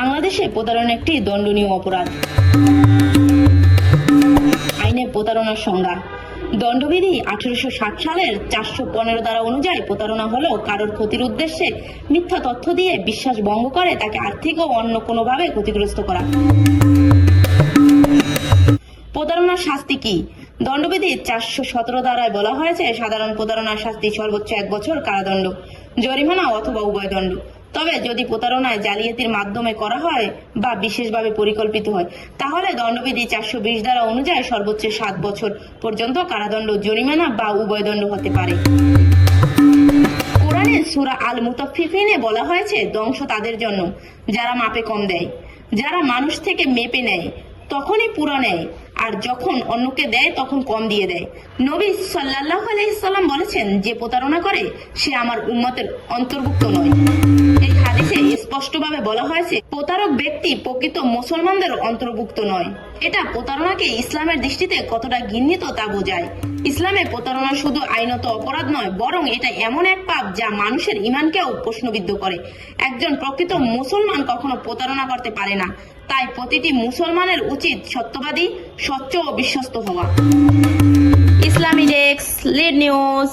বাংলাদেশে প্রতারণা একটি দণ্ডনীয় অপরাধ। আইনে প্রতারণার সংজ্ঞা। দণ্ডবিধি আঠারোশো ষাট সালের চারশো পনেরো দ্বারা অনুযায়ী প্রতারণা হলো কারোর ক্ষতির উদ্দেশ্যে মিথ্যা তথ্য দিয়ে বিশ্বাস ভঙ্গ করে তাকে আর্থিক ও অন্য কোনোভাবে ক্ষতিগ্রস্ত করা। প্রতারণার শাস্তি কি? দণ্ডবিধি চারশো সতেরো দ্বারায় বলা হয়েছে সাধারণ প্রতারণার শাস্তি সর্বোচ্চ এক বছর কারাদণ্ড, জরিমানা অথবা উভয় দণ্ড। তবে যদি প্রতারণায় জালিয়াতির মাধ্যমে করা হয় বা বিশেষভাবে পরিকল্পিত হয়, তাহলে দণ্ডবিধি চারশো বিশ ধারা অনুযায়ী সর্বোচ্চ সাত বছর পর্যন্ত কারাদণ্ড জরিমানা বা উভয় দণ্ড হতে পারে। কোরআনে সূরা আল মুতাফফিফিনে বলা হয়েছে, ধ্বংস তাদের জন্য, যারা মাপে কম দেয়। যারা মানুষ থেকে মেপে নেয়, তখনই পুরো নেয়, আর যখন অন্যকে দেয়, তখন কম দিয়ে দেয়। নবী সাল্লাল্লাহু আলাইহি সাল্লাম বলেছেন, যে প্রতারণা করে, সে আমার উম্মতের অন্তর্ভুক্ত নয়। স্পষ্টভাবে বলা হয়েছে, প্রতারক ব্যক্তি প্রকৃত মুসলমানদের অন্তর্ভুক্ত নয়। এটা প্রতারণাকে ইসলামের দৃষ্টিতে কতটা ঘৃণিত তা বোঝায়। ইসলামে প্রতারণা শুধু আইনত অপরাধ নয়, বরং এটা এমন এক পাপ যা মানুষের ইমানকেও প্রশ্নবিদ্ধ করে। একজন প্রকৃত মুসলমান কখনো প্রতারণা করতে পারে না, তাই প্রতিটি মুসলমানের উচিত সত্যবাদী, স্বচ্ছ ও বিশ্বস্ত হওয়া। ইসলামী ডেস্ক লিড নিউজ।